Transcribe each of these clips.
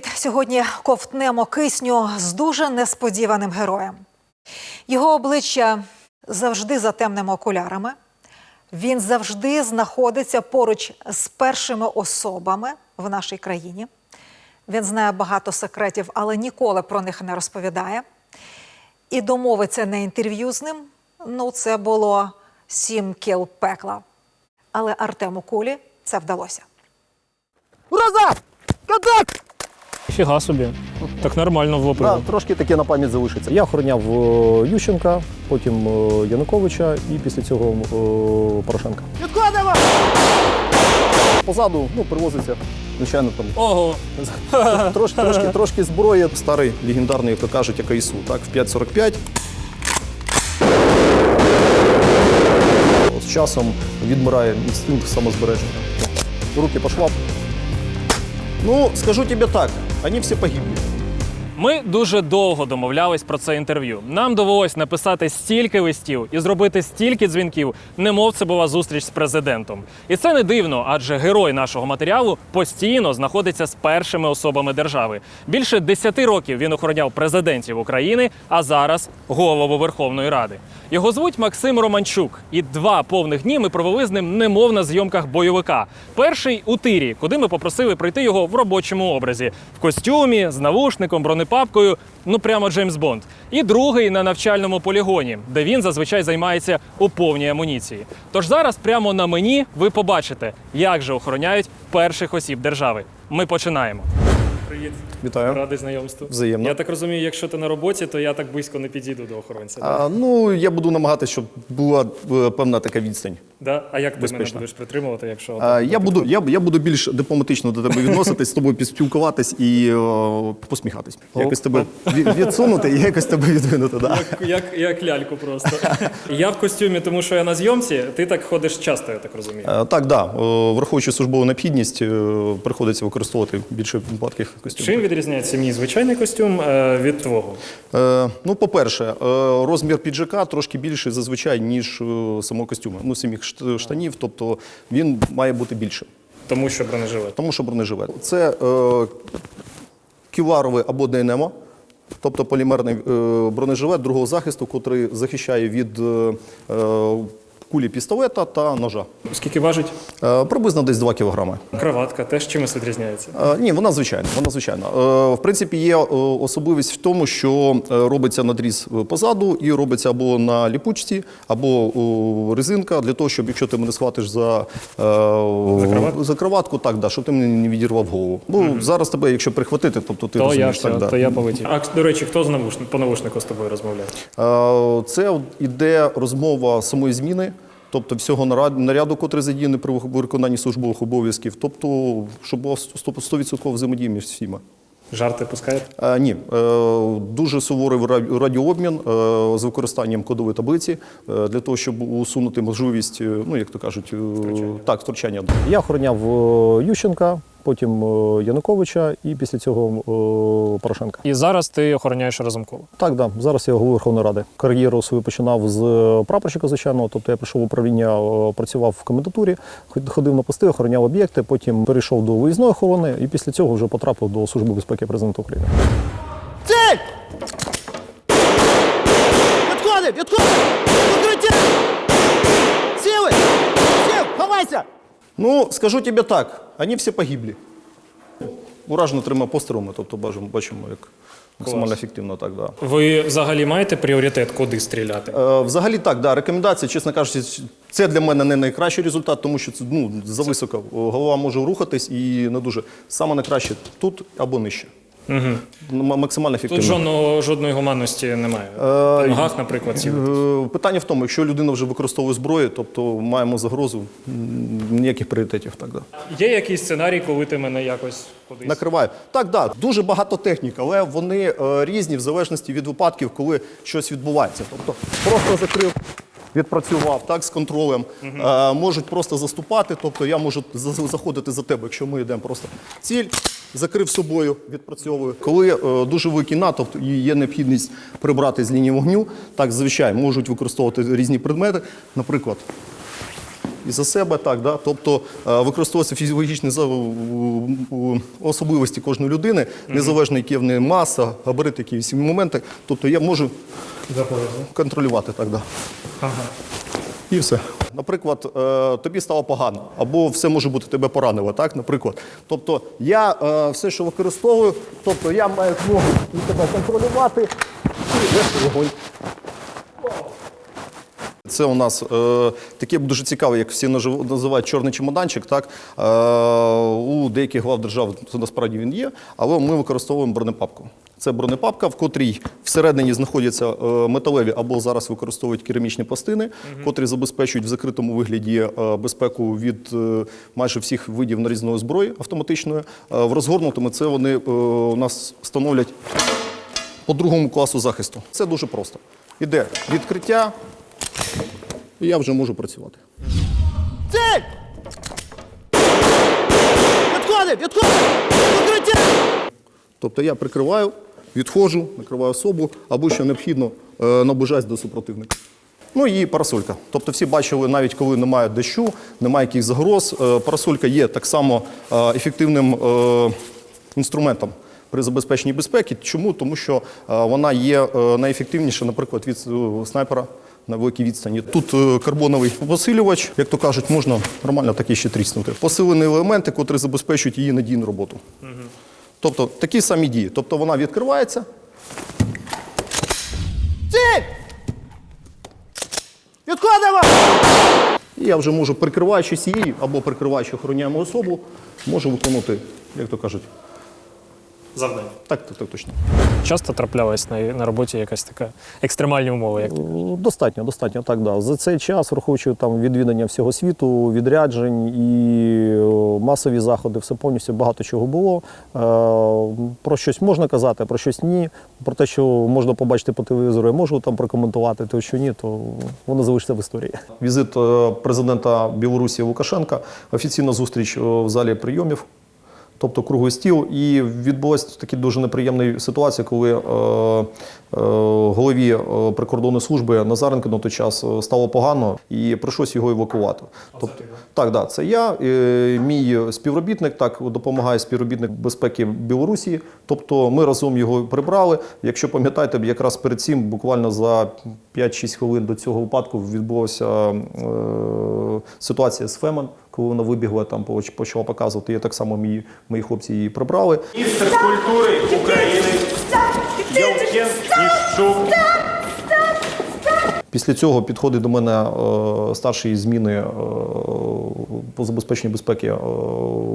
Привіт! Сьогодні ковтнемо кисню з дуже несподіваним героєм. Його обличчя завжди за темними окулярами. Він завжди знаходиться поруч з першими особами в нашій країні. Він знає багато секретів, але ніколи про них не розповідає. І домовиться на інтерв'ю з ним. Ну, це було сім кіл пекла. Але Артему Кулі це вдалося. Ураза! Контакт! Фіга собі. Так нормально влупили. Да, трошки таке на пам'ять залишиться. Я охороняв е, Ющенка, потім е, Януковича і після цього е, Порошенка. Відкладемо! Позаду ну, привозиться, звичайно, там Ого. трошки, трошки, трошки зброї. Старий легендарний, як то кажуть, АКСУ, так, в 5.45. З часом відмирає інстинкт самозбереження. Руки по швам. Ну, скажу тебе так, они все погибли. Ми дуже довго домовлялись про це інтерв'ю. Нам довелось написати стільки листів і зробити стільки дзвінків, немов це була зустріч з президентом. І це не дивно, адже герой нашого матеріалу постійно знаходиться з першими особами держави. Більше 10 років він охороняв президентів України, а зараз голову Верховної Ради. Його звуть Максим Романчук, і два повних дні ми провели з ним немов на зйомках бойовика. Перший у тирі, куди ми попросили прийти його в робочому образі, в костюмі, з навушником, бронепапкою, ну прямо Джеймс Бонд. І другий на навчальному полігоні, де він зазвичай займається у повній амуніції. Тож зараз прямо на мені ви побачите, як же охороняють перших осіб держави. Ми починаємо. Привіт, Вітаю. радий знайомству. Взаємно. Я так розумію, якщо ти на роботі, то я так близько не підійду до охоронця. А, ну, я буду намагатися, щоб була е, певна така відстань. Да? А як ти мене будеш притримувати, якщо А, я, буду, я, я буду більш дипломатично до тебе відноситись, з тобою поспілкуватись і о, посміхатись. Якось тебе від- відсунути і якось тебе відвинути. Да. Як, як, як ляльку просто. я в костюмі, тому що я на зйомці, ти так ходиш часто, я так розумію. Е, Так, да. Враховуючи службову необхідність, е, приходиться використовувати більше гладких костюмів. Чим відрізняється мій звичайний костюм е, від твого? Е, ну, по-перше, е, розмір піджака трошки більший зазвичай, ніж е, самого костюму. Ну, самих штанів, тобто він має бути більшим. Тому що бронежилет. Тому що бронежилет. Це е, ківларовий або ДНМО, тобто полімерний е, бронежилет другого захисту, який захищає від е, кулі пістолета та ножа. Скільки важить? Е, приблизно десь 2 кілограми. Краватка теж чимось відрізняється. Е, Ні, вона звичайна. Вона звичайна. Е, В принципі, є особливість в тому, що робиться надріз позаду і робиться або на ліпучці, або резинка для того, щоб якщо ти мене схватиш за, е, за краватку, так да, щоб ти мене не відірвав голову. Ну зараз тебе, якщо прихватити, тобто ти То я розумієш, все, так, да. то я полетів. А до речі, хто з навушник, по навушнику з тобою розмовляє? Е, Це іде розмова самої зміни. Тобто всього наряд- наряду, котрий задіяний при виконанні службових обов'язків, тобто, щоб була 100% взаємодія між всіма. Жарти пускаєте? А, ні, е, дуже суворий ра- радіообмін е, з використанням кодової таблиці е, для того, щоб усунути можливість, е, ну як то кажуть, е, так, втручання. Я охороняв е, Ющенка, потім е, Януковича і після цього е, Порошенка. І зараз ти охороняєш разумкова. Так, да. Зараз я голову Верховної Ради. Кар'єру свою починав з прапорщика, звичайно. Тобто я прийшов в управління, е, працював в комендатурі, ход- ходив на пости, охороняв об'єкти, потім перейшов до виїзної охорони і після цього вже потрапив до Служби безпеки президента України. Цель! Відходи! Відходи! Укриття! Сіли! Сів! Ховайся! Ну, скажу тебе так, вони всі погибли. Уражено трьома пострілами, тобто бачимо, як максимально ефективно так, да. Ви взагалі маєте пріоритет, куди стріляти? Е, Взагалі так, да, рекомендації, чесно кажучи, це для мене не найкращий результат, тому що це ну, зависоко. Голова може рухатись і не дуже. Саме найкраще тут або нижче. Угу. Максимально Тут жодного, жодної гуманності немає. Е, По ногах, наприклад, ці. Е, Питання в тому, якщо людина вже використовує зброю, тобто маємо загрозу, ніяких пріоритетів. Так, да. Є якийсь сценарій, коли ти мене якось кудись. Накриваю. Так, да, дуже багато технік, але вони е, різні в залежності від випадків, коли щось відбувається. Тобто просто закрив. Відпрацював так з контролем, Е, можуть просто заступати. Тобто я можу за- заходити за тебе, якщо ми йдемо просто ціль, закрив собою, відпрацьовую. Коли е, дуже великий натовп і є необхідність прибрати з лінії вогню, так звичайно можуть використовувати різні предмети. Наприклад, і за себе, так, да? тобто е, використовуються фізіологічні за- у- особливості кожної людини, незалежно які в неї маса, габарит, які всі моменти. Тобто я можу контролювати так, да. І все. Наприклад, е, тобі стало погано, або все може бути тебе поранило, так, наприклад. Тобто я е, все, що використовую, тобто я маю змогу тебе контролювати і вести вогонь. Це у нас е, таке дуже цікаве, як всі називають чорний чемоданчик. Так? Е, у деяких глав держав це насправді він є, але ми використовуємо бронепапку. Це бронепапка, в котрій всередині знаходяться е, металеві або зараз використовують керамічні пластини, котрі забезпечують в закритому вигляді е, безпеку від е, майже всіх видів нарізної зброї автоматичної. В розгорнутому це вони у нас становлять по другому класу захисту. Це дуже просто. Іде відкриття, і я вже можу працювати. Цель! Відходи! Відходи! Укриття! Тобто я прикриваю, відходжу, накриваю особу, або що необхідно, е, наближаюсь до супротивника. Ну і парасолька. Тобто всі бачили, навіть коли немає дощу, немає якихось загроз, е, парасолька є так само е, ефективним інструментом при забезпеченні безпеки. Чому? Тому що вона є найефективніша, наприклад, від снайпера на великій відстані. Тут карбоновий посилювач, як то кажуть, можна нормально такі ще тріснути. Посилені елементи, котрі забезпечують її надійну роботу. Тобто такі самі дії. Тобто вона відкривається, Цель! Відкладемо! і я вже можу, прикриваючись її або прикриваючи охороняємо особу, можу виконувати, як то кажуть. Завдання. Так, так, так точно. Часто траплялась на, на роботі якась така екстремальні умови, як Достатньо, достатньо, так да. За цей час, враховуючи там відвідання всього світу, відряджень і масові заходи, все повністю багато чого було. Е, Про щось можна казати, про щось ні. Про те, що можна побачити по телевізору, я можу там прокоментувати, то що ні, то воно залишиться в історії. Візит е, президента Білорусі Лукашенка, офіційна зустріч е, в залі прийомів, тобто круглий стіл. І відбулася така дуже неприємна ситуація, коли е, е, голові е, прикордонної служби Назаренко на той час е, стало погано і прийшлось його евакувати. Тобто, так, да, це я, е, мій співробітник, так допомагає співробітник безпеки Білорусі. Тобто ми разом його прибрали. Якщо пам'ятаєте, якраз перед цим, буквально за 5-6 хвилин до цього випадку відбулася е, ситуація з Фемен, коли вона вибігла, там поч- почала показувати. Я так само мої, мої хлопці її прибрали. Міністр культури України Євген Іщук. Після цього підходить до мене е, старший зміни е, по забезпеченню безпеки е,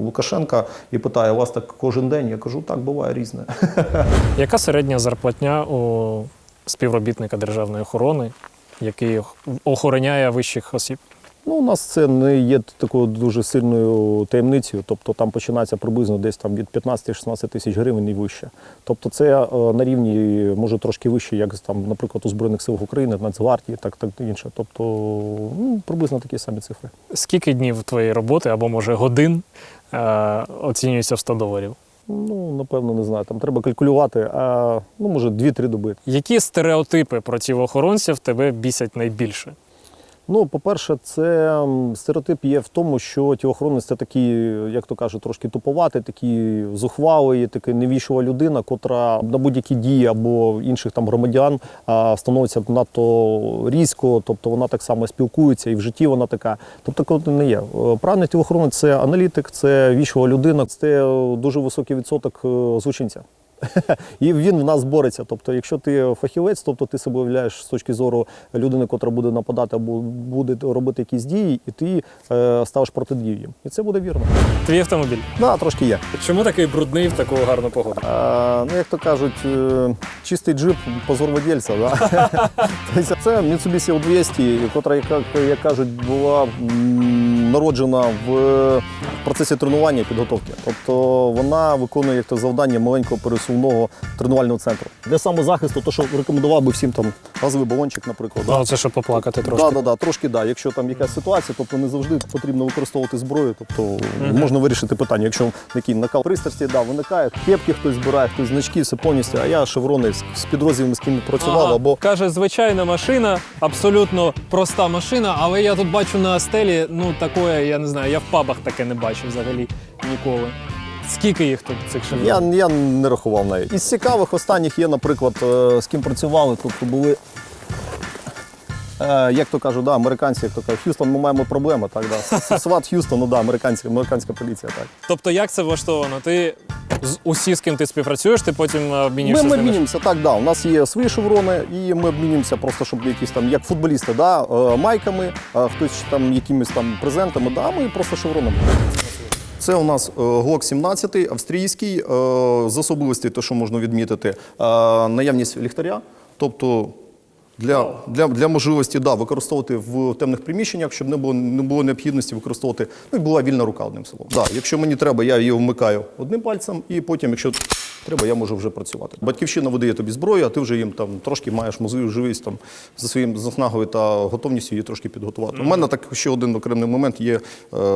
Лукашенка і питає: вас так кожен день? Я кажу, так буває різне. яка середня зарплатня у співробітника державної охорони, який охороняє вищих осіб? Ну, у нас це не є такою дуже сильною таємницею. Тобто там починається приблизно десь там від 15-16 тисяч гривень і вище. Тобто це е, на рівні може трошки вище, як там, наприклад, у Збройних силах України, Нацгвардії, так так інше. Тобто ну, приблизно такі самі цифри. Скільки днів твоєї роботи або може годин е, оцінюється в 100 доларів? Ну, напевно, не знаю. Там треба калькулювати, а ну, може, 2-3 доби. Які стереотипи про охоронців тебе бісять найбільше? Ну, по-перше, це стереотип є в тому, що тілохоронець це такий, як то кажуть, трошки туповатий, такий зухвалий, такий невічлива людина, котра на будь-які дії або інших там громадян а, становиться надто різко, тобто вона так само спілкується, і в житті вона така. Тобто, коли не є. Е, Правильний тілохоронець це аналітик, це вічлива людина, це дуже високий відсоток е, злочинця. І він в нас бореться. Тобто, якщо ти фахівець, тобто ти себе уявляєш з точки зору людини, котра буде нападати або буде робити якісь дії, і ти е, ставиш протидію їм. І це буде вірно. Твій автомобіль. Да, трошки є. Чому такий брудний в таку гарну погоду? Е, ну, як то кажуть, е, чистий джип позор водільця. Да? Тобто це Mitsubishi L200, котра, як, як кажуть, була м, народжена в в процесі тренування і підготовки. Тобто вона виконує як то завдання маленького пересувного тренувального центру. Для самозахисту, то що рекомендував би всім там газовий балончик, наприклад. да. Ну, це щоб поплакати трошки. Да, да, да, трошки да. Якщо там якась ситуація, тобто не завжди потрібно використовувати зброю, тобто можна вирішити питання. Якщо такий накал пристрасті, да, виникає, кепки хтось збирає, хтось значки, все повністю. А я шеврони з, з підрозділами, з ким працював, Ага. або Каже, звичайна машина, абсолютно проста машина, але я тут бачу на стелі, ну такое, я не знаю, я в пабах таке не бачив взагалі ніколи. Скільки їх тут цих шевронів? я, я не рахував навіть. Із цікавих останніх є, наприклад, е, з ким працювали, тобто були. е, Як то кажуть, да, американці, як то кажуть, Х'юстон, ми маємо проблеми, так, да. Сват Х'юстон, ну да, американці, американська поліція, так. Тобто, як це влаштовано? Ти з усі, з ким ти співпрацюєш, ти потім е, Ми, обмінюєшся ми обмінюємося, так, да. У нас є свої шеврони, і ми обмінюємося просто, щоб якісь там, як футболісти, да, майками, хтось там якимись там презентами, да, ми просто шевронами. Це у нас е, Glock 17 австрійський, е, з особливості, те, що можна відмітити, е, наявність ліхтаря, тобто для, для, для можливості да, використовувати в темних приміщеннях, щоб не було, не було необхідності використовувати, ну і була вільна рука одним словом. Да, якщо мені треба, я її вмикаю одним пальцем, і потім, якщо треба, я можу вже працювати. Батьківщина видає тобі зброю, а ти вже їм там трошки маєш можливість там за своїм заснагою та готовністю її трошки підготувати. У мене так ще один окремий момент є е,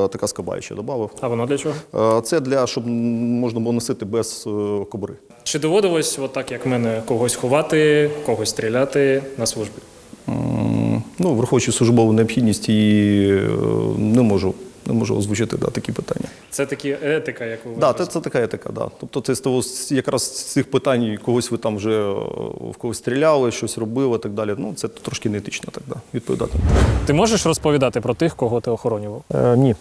така скаба, я ще додав. А воно для чого? Е, Це для щоб можна було носити без е, кобури. Чи доводилось, отак як мене, когось ховати, когось стріляти на службі? Ну, враховуючи службову необхідність, і е, не можу, не можу озвучити да, такі питання. Це такі етика, як ви Да, вважаєте? це, це така етика, да. Тобто це з того якраз з цих питань, когось ви там вже е, в когось стріляли, щось робили так далі. Ну, це трошки неетично так, да, відповідати. Ти можеш розповідати про тих, кого ти охоронював? Е, ні.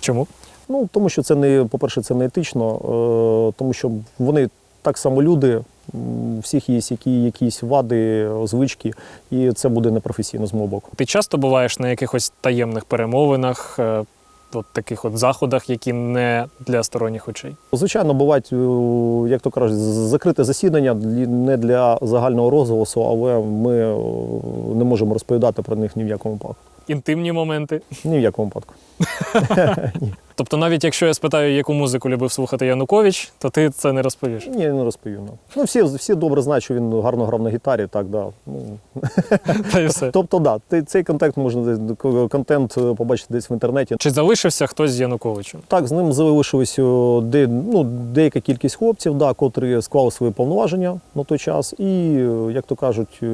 Чому? Ну, тому що це не, по-перше, це не етично, е, тому що вони так само люди, у всіх є які, якісь вади, звички, і це буде непрофесійно з мого боку. Ти часто буваєш на якихось таємних перемовинах, е, от таких от заходах, які не для сторонніх очей? Звичайно, бувають, е, як то кажуть, закрите засідання не для загального розголосу, але ми е, не можемо розповідати про них ні в якому випадку. Інтимні моменти. Ні в якому випадку. Тобто, навіть якщо я спитаю, яку музику любив слухати Янукович, то ти це не розповіш. Ні, не розповім. ну. Ну, всі, всі добре знають, що він гарно грав на гітарі, так, да. Ну, Та й все. Тобто, да, цей- контент можна контент е, побачити десь в інтернеті. Чи залишився хтось з Януковичем? Так, з ним залишилось де, ну, деяка кількість хлопців, да, котрі склали свої повноваження на той час, і, е, як то кажуть, е,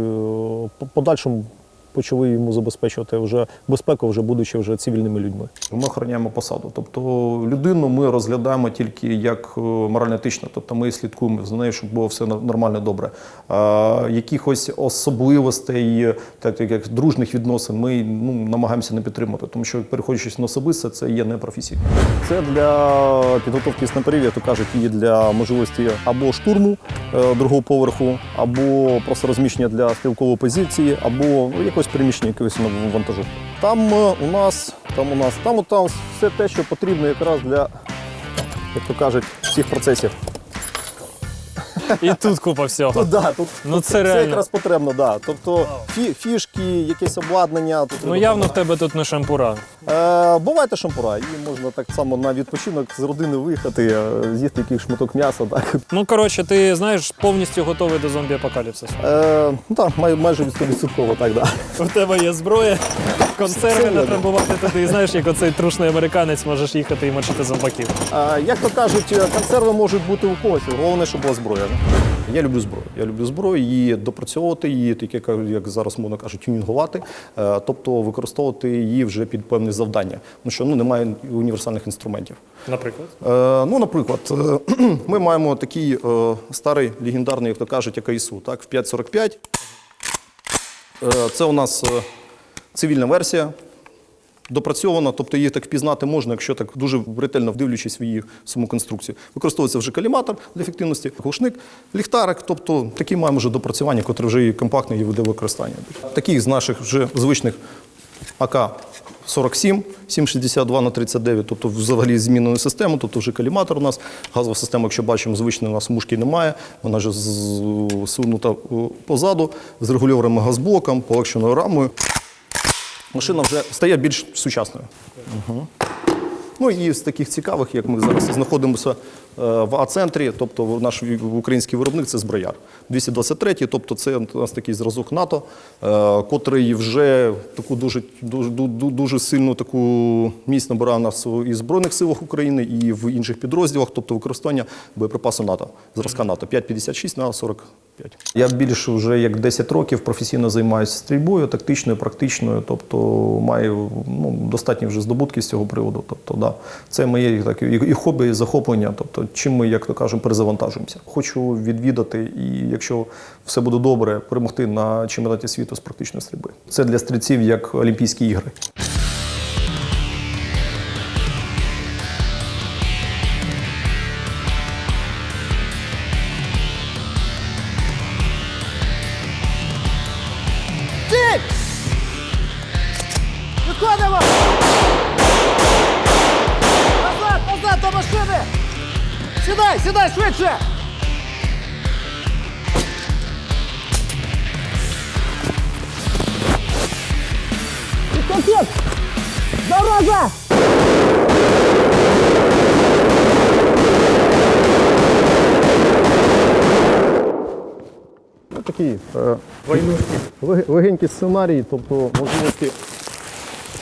по подальшому почали йому забезпечувати вже безпеку, вже будучи вже цивільними людьми. Ми охороняємо посаду. Тобто людину ми розглядаємо тільки як е, морально-етично. Тобто ми слідкуємо за нею, щоб було все нормально добре. А, якихось особливостей, так як дружних відносин, ми ну, намагаємося не підтримати, тому що переходячись на особисте, це є непрофесійно. Це для підготовки снайперів, як то кажуть, і для можливості або штурму е, другого поверху, або просто розміщення для стрілкової позиції, або якогось приміщення якогось вантажу. Там е, у нас, там у нас, там, у там все те, що потрібно якраз для, як то кажуть, всіх процесів. І тут купа всього. Тут, да, тут, Ну, тут це це реально. якраз потрібно, да. Тобто фі, фішки, якесь обладнання. Тут Ну явно в тебе тут не шампура. Е, буває шампура, і можна так само на відпочинок з родини виїхати, е, з'їсти якийсь шматок м'яса. Так. Ну коротше, ти знаєш, повністю готовий до зомбі-апокаліпсису. Е, ну, так, май, майже відсотково, так, да. У тебе є зброя, консерви Це натребувати туди. І знаєш, як оцей трушний американець можеш їхати і мочити зомбаків. Е, як то кажуть, е, консерви можуть бути у когось, головне, щоб була зброя. Я люблю зброю. Я люблю зброю, її допрацьовувати, її, як, як зараз мовно кажуть, тюнінгувати, е, тобто використовувати її вже під певне завдання. Тому що ну, немає універсальних інструментів. Наприклад. Е, ну, наприклад, е, ми маємо такий е, старий легендарний, як то кажуть, АКСУ, так, в 5.45. Е, це у нас е, цивільна версія. Допрацьована, тобто її так впізнати можна, якщо так дуже ретельно вдивлюючись в її саму конструкцію. Використовується вже каліматор для ефективності, глушник, ліхтарик, тобто такі маємо вже допрацювання, котре вже і компактне і веде використання. Таких з наших вже звичних АК 47, 762 на 39, тобто взагалі змінену систему, тобто вже каліматор у нас, газова система, якщо бачимо, звичної у нас мушки немає, вона вже зсунута сунута позаду, з регульованим газблоком, полегшеною рамою. Машина вже стає більш сучасною. Угу. Ну і з таких цікавих, як ми зараз знаходимося е, в А-центрі, тобто наш український виробник це зброяр. 223, тобто це у нас такий зразок НАТО, е, котрий вже таку дуже, дуже, дуже сильну таку міць набирає у нас і в Збройних силах України, і в інших підрозділах, тобто використання боєприпасу НАТО, зразка НАТО 5,56 на 45. Я більше вже як 10 років професійно займаюся стрільбою, тактичною, практичною, тобто маю ну, достатні вже здобутки з цього приводу. Тобто, да, це моє так, і хобі, і захоплення, тобто, чим ми, як то кажемо, перезавантажуємося. Хочу відвідати, і якщо все буде добре, перемогти на чемпіонаті світу з практичної стрільби. Це для стрільців як Олімпійські ігри. Такий е, лег- легенький сценарій, тобто можливості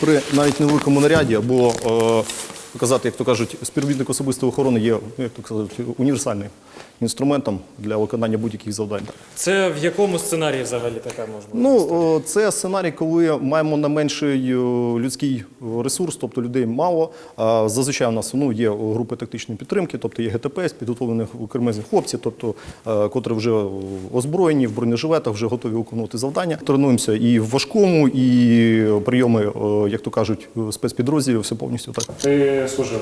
при навіть невеликому наряді або е, показати, як то кажуть, співробітник особистої охорони є, ну, як то кажуть, універсальним інструментом для виконання будь-яких завдань. Це в якому сценарії взагалі така можна? Ну, це сценарій, коли маємо на менший людський ресурс, тобто людей мало. А Зазвичай у нас ну, є групи тактичної підтримки, тобто є ГТП з підготовлених кремезних хлопців, тобто, е, котрі вже озброєні в бронежилетах, вже готові виконувати завдання. Тренуємося і в важкому, і прийоми, як то кажуть, спецпідрозділів, все повністю так. Ти служив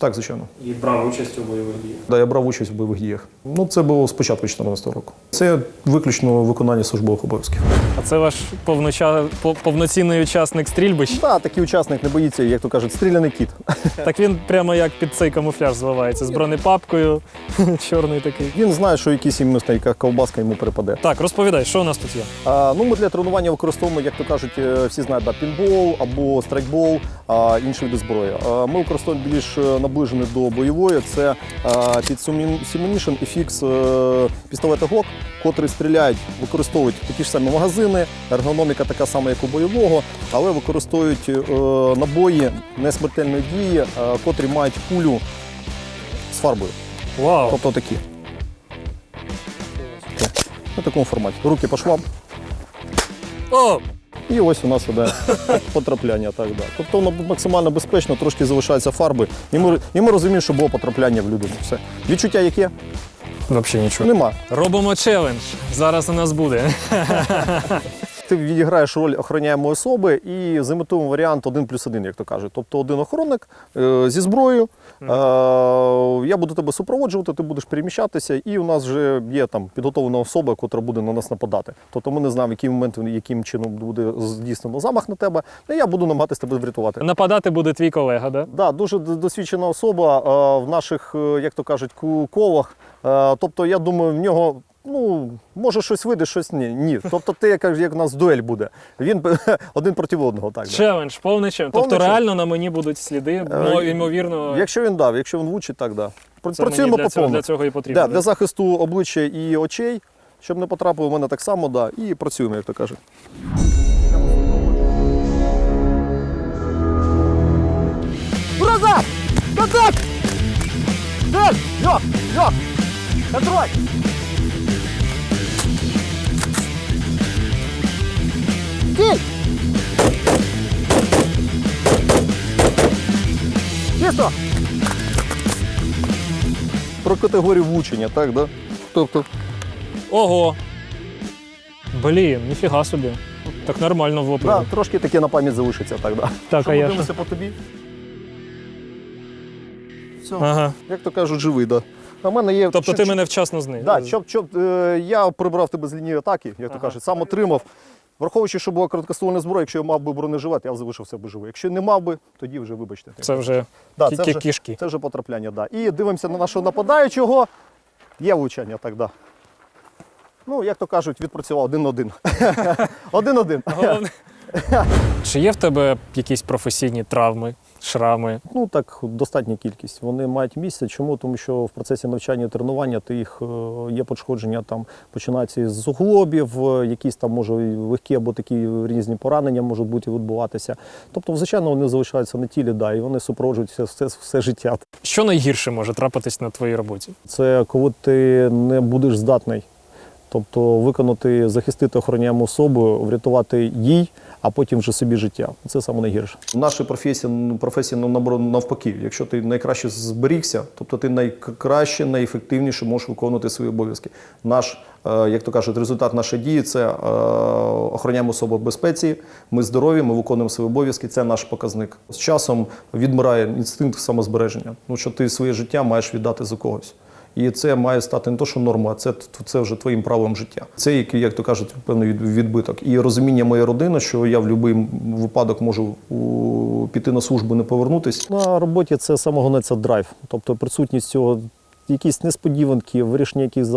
Так, звичайно. і брав участь у бойових діях. Да, я брав участь в бойових діях. Ну, це було з початку 2014 року. Це виключно виконання службових обов'язків. А це ваш повноча... повноцінний учасник стрільбищ? Так, такий учасник не боїться, як то кажуть, стріляний кіт. Так він прямо як під цей камуфляж звивається з бронепапкою, чорний такий. Він знає, що якийсь йому яка ковбаска йому перепаде. Так, розповідай, що у нас тут є? А, ну, ми для тренування використовуємо, як то кажуть, е, всі знають, да, пінбол або страйкбол, а, інші види зброї. А, ми використовуємо більш е, наближений до бойової. Це під Simulation FX е, пістолети Glock, котрі стріляють, використовують такі ж самі магазини, ергономіка така сама, як у бойового, але використовують е, набої несмертельної дії, е, котрі мають кулю з фарбою. Вау! Тобто такі. На такому форматі. Руки по швам. О! І ось у нас іде потрапляння. Так, да. Тобто воно максимально безпечно, трошки залишаються фарби. І ми, і ми розуміємо, що було потрапляння в людину. Все. Відчуття яке? Взагалі нічого. Нема. Робимо челендж. Зараз у нас буде. Ти відіграєш роль охороняємої особи і заімітуємо варіант один плюс один, як то кажуть. Тобто один охоронник е, зі зброєю. Е, я буду тебе супроводжувати, ти будеш переміщатися, і у нас вже є там підготовлена особа, яка буде на нас нападати. Тобто ми не знаємо, в який момент яким чином буде здійснено замах на тебе. І я буду намагатися тебе врятувати. Нападати буде твій колега, да? Да, дуже досвідчена особа е, в наших, як то кажуть, колах. Тобто, я думаю, в нього. Ну, може, щось вийде, щось ні. Ні. Тобто, ти як, як у нас дуель буде. Він один проти одного. Так. Челендж, повний челендж. Повний Тобто челендж. реально на мені будуть сліди, мо- ймовірно, Якщо він дав, якщо він влучить, так да. Це Працюємо мені для по цього, повному. для цього і потрібно. Да, для захисту обличчя і очей, щоб не потрапило в мене так само, да, і працюємо, як то кажуть. Назад! Контакт! Цель! Лег! Лег! Контроль! Киль! Чисто! Про категорію влучення, так, да? Тобто, Ого! Блін, ніфіга собі. Так нормально влупили. да, трошки таке на пам'ять залишиться, так, да. Так, Що а я що? дивимося по тобі? Все. Ага. Як то кажуть, живий, да. А в мене є. Тобто ти мене вчасно знив. Да, щоб, щоб е, я прибрав тебе з лінії атаки, як то кажуть, сам отримав. Враховуючи, що була короткоствольна зброя, якщо я мав би бронежилет, я б залишився б живий. Якщо не мав би, тоді вже вибачте. Це вже да, це, вже, кішки. це вже потрапляння, да. І дивимося на нашого нападаючого. Є влучання, так, да. Ну, як то кажуть, відпрацював один-один. Один-один. Чи є в тебе якісь професійні травми? Шрами. Ну так, достатня кількість. Вони мають місце. Чому? Тому що в процесі навчання і тренування ти їх е, є пошкодження, там починаються з суглобів, е, якісь там може легкі або такі різні поранення можуть бути відбуватися. Тобто, звичайно, вони залишаються на тілі, да, і вони супроводжуються все, все життя. Що найгірше може трапитись на твоїй роботі? Це коли ти не будеш здатний. Тобто виконати, захистити охороняємо особу, врятувати їй, а потім вже собі життя. Це саме найгірше. В нашій професії, ну, професії ну, навпаки. Якщо ти найкраще зберігся, тобто ти найкраще, найефективніше можеш виконувати свої обов'язки. Наш, е, як то кажуть, результат нашої дії це е, охороняємо особу в безпеці. Ми здорові, ми виконуємо свої обов'язки. Це наш показник. З часом відмирає інстинкт самозбереження. Ну що ти своє життя маєш віддати за когось. І це має стати не то, що норма, а це, це вже твоїм правилом життя. Це який, як то кажуть, певний відбиток. І розуміння моєї родини, що я в будь-який випадок можу піти на службу, не повернутись. На роботі це це драйв, тобто присутність цього, якісь несподіванки, вирішення якихось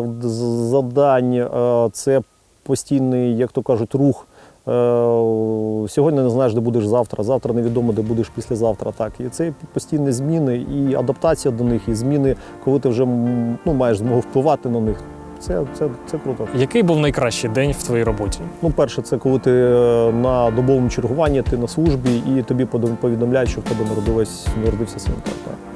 завдань, е, це постійний, як то кажуть, рух. Е, Сьогодні не знаєш, де будеш завтра, завтра невідомо, де будеш післязавтра. Так. І це постійні зміни і адаптація до них, і зміни, коли ти вже ну, маєш змогу впливати на них. Це, це, це круто. Який був найкращий день в твоїй роботі? Ну, перше, це коли ти е, на добовому чергуванні, ти на службі, і тобі повідомляють, що в тебе народилась, народився син. Так, так.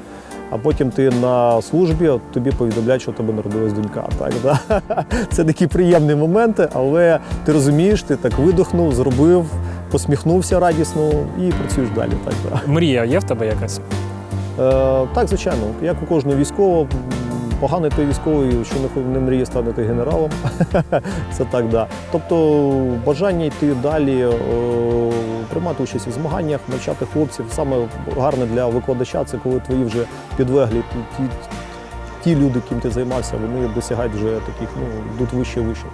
А потім ти на службі, тобі повідомляють, що в тебе народилась донька. Так, да? Це такі приємні моменти, але ти розумієш, ти так видохнув, зробив, посміхнувся радісно і працюєш далі. Так, да. Мрія є в тебе якась? Е, так, звичайно, як у кожного військового, поганий той військовий, що не, мріє стати генералом. Це так, да. Тобто бажання йти далі, е, приймати участь у змаганнях, навчати хлопців. Саме гарне для викладача це коли твої вже підлеглі, ті, ті, люди, ким ти займався, вони досягають вже таких, ну, йдуть вище і вище.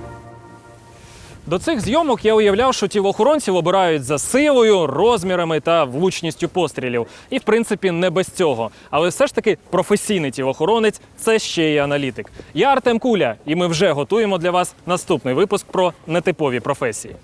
До цих зйомок я уявляв, що тілоохоронців обирають за силою, розмірами та влучністю пострілів. І в принципі не без цього. Але все ж таки професійний тілоохоронець це ще й аналітик. Я Артем Куля, і ми вже готуємо для вас наступний випуск про нетипові професії.